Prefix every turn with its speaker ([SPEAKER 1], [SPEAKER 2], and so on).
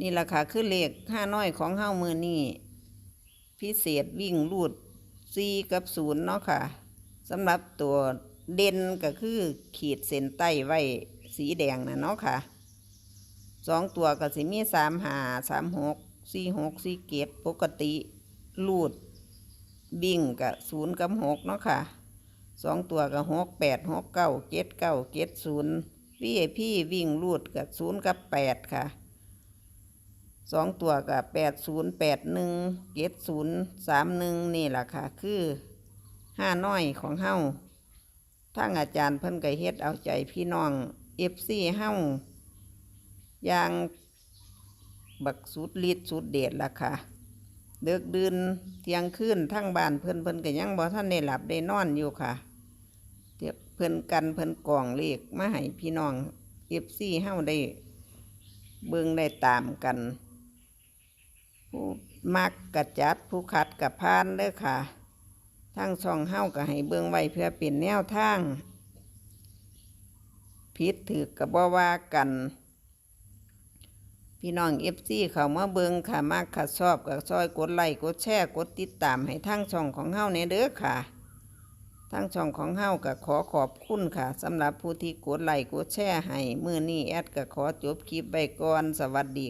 [SPEAKER 1] นี่ราคาคือเลขห้าน้อยของเฮ้ามือนี่พิเศษวิ่งรูดซีกับศูนย์เนาะค่ะสำหรับตัวเด่นก็คือขีดเส้นใต้ไว้สีแดงนะเนาะค่ะสองตัวก็สิมีสามหาสามหกสี่หกสี่เกตปกติรูดบิ่งกับศูนย์กับหกเนาะค่ะสองตัวกับหกแปดหกเก้าเจ็ดเก้าเจ็ดศูนย์วีไอพี่วิ่งรูดกับศูนย์กับแปดค่ะ สองตัวกับแปดศูนย์แปดหนึ่งเจ็ดศูนย์สามหนึ่งนี่แหละค่ะ คือห้าน้อยของเฮ้าทั้งอาจารย์เพิ่นก็เฮ็ดเอาใจพี่น้องเอฟซีเฮ้าอย่างบักสุดฤทธิ์สุดเดชล่ะค่ะเดึกดืนเที่ยงคืนทั้งบ้านเพิ่นเพิ่นก็ยังบ่ทันได้หลับได้นอนอยู่ค่ะเเพิ่นกันเพิ่นกล่องเลขมาให้พี่น้องเอฟซีเฮ้าได้เบิ่งได้ตามกัน ผู้มักกระจัดผู้ขัดกับพานเด้อค่ะ ทั้งช่องเฮ้าก็ให้เบิ่งไว้เพื่อเป็นแนวทางผิดถือกับบ่ว่ากัน พี่น้องเอฟซีเขามาเบิงค่ะมากค่ะชอบกับซอยกดไลค์กดแชร์กดติดตามให้ทั้งช่องของเฮาเนี่ยเด้อค่ะทั้งช่องของเฮาก็ขอขอบคุณค่ะสำหรับผู้ที่กดไลค์กดแชร์ให้มือนี้แอดก็ขอจบคลิปไปก่อนสวัสดี